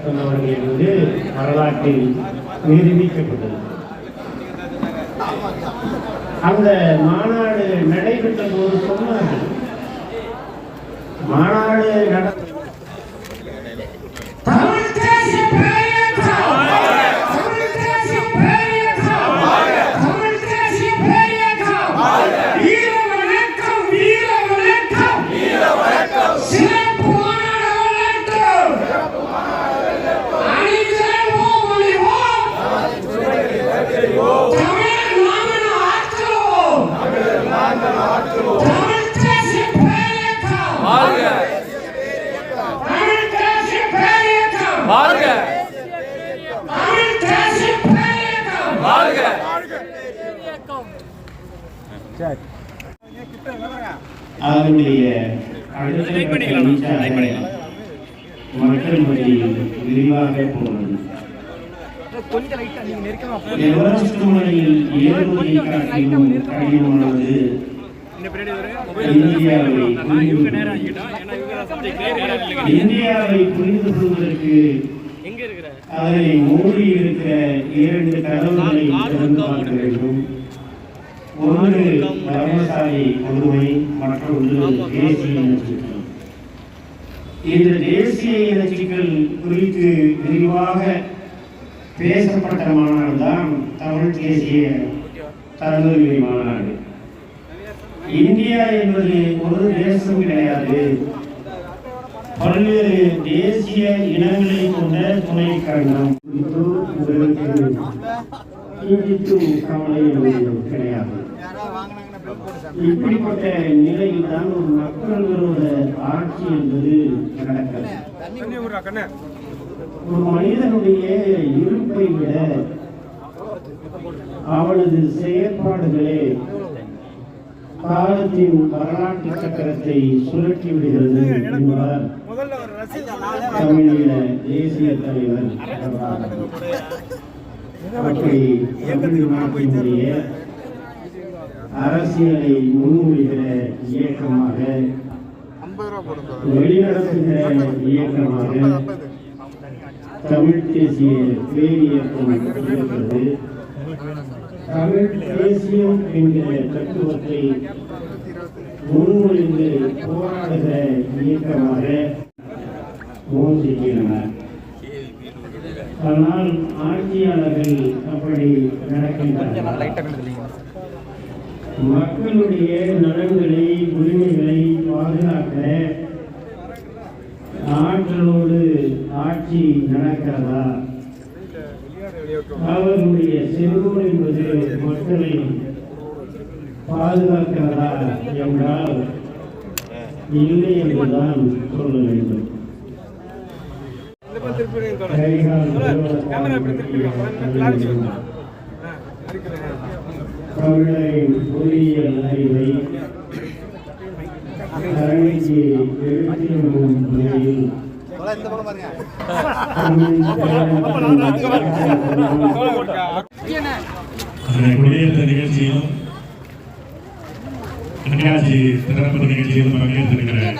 சொன்னவர்கள் என்பது வரலாற்றில் நிரூபிக்கப்பட்டது. அந்த மாநாடு நடைபெற்ற போது சொன்னார்கள் மாநாடு நடத்த வாழ்க வாழ்க வீச்சாக மக்கள் மத்தியில் விரிவாக போனது எவரெஸ்ட் மலையில் ஏறுவதை காட்டிலும் கடினமானது இந்தியாவை புரிந்து இந்தியாவை புரிந்து கொள்வதற்கு அதனை மூடி இருக்கிற இரண்டு கதவுகளை திறந்து பார்க்க வேண்டும். ஒன்று தர்மசாலை கொடுமை மற்றொன்று தேசிய இனச்சிக்கல் இந்த தேசிய இனச்சிக்கல் குறித்து விரிவாக பேசப்பட்ட மாநாடு தான் தமிழ் தேசிய தலைமுறை மாநாடு. இந்தியா என்பது ஒரு தேசம் கிடையாது. பல்வேறு தேசிய இனங்களை கொண்ட துணை கண்டம் குறித்து உங்களுக்கு கவலை கிடையாது. இப்படிப்பட்ட நிலையில் தான் ஒரு மக்கள் விரோத ஆட்சி என்பது நடக்கிறது. ஒரு மனிதனுடைய இருப்பை விட அவனது செயற்பாடுகளே காலத்தின் வரலாற்று சக்கரத்தை சுழற்றி விடுகிறது என்பவர் தமிழீழ தேசிய தலைவர் அப்படி தமிழ் நாட்டினுடைய அரசியலை முன்மொழிகிற இயக்கமாக வெளிநடத்துகிற இயக்கமாக தமிழ் தேசிய பேரியக்கம் இருக்கிறது. தமிழ் தேசியம் என்கிற தத்துவத்தை முன்மொழிந்து போராடுகிற இயக்கமாக யோசிக்கின்றனர் ஆனால் ஆட்சியாளர்கள் அப்படி நடக்கின்றனர். மக்களுடைய நலன்களை உரிமைகளை பாதுகாக்க ஆற்றலோடு ஆட்சி நடக்கிறதா? அவர்களுடைய செல்வம் என்பது மக்களை பாதுகாக்கிறதா என்றால் இல்லை என்றுதான் சொல்ல வேண்டும். தமிழரின் பொறியியல் அறிவை அரணிக்கு எடுத்திருக்கும் நிலையில் அதனை குடியேற்ற நிகழ்ச்சியிலும் கண்காட்சி திறப்பு நிகழ்ச்சியிலும் பங்கேற்றிருக்கிறேன்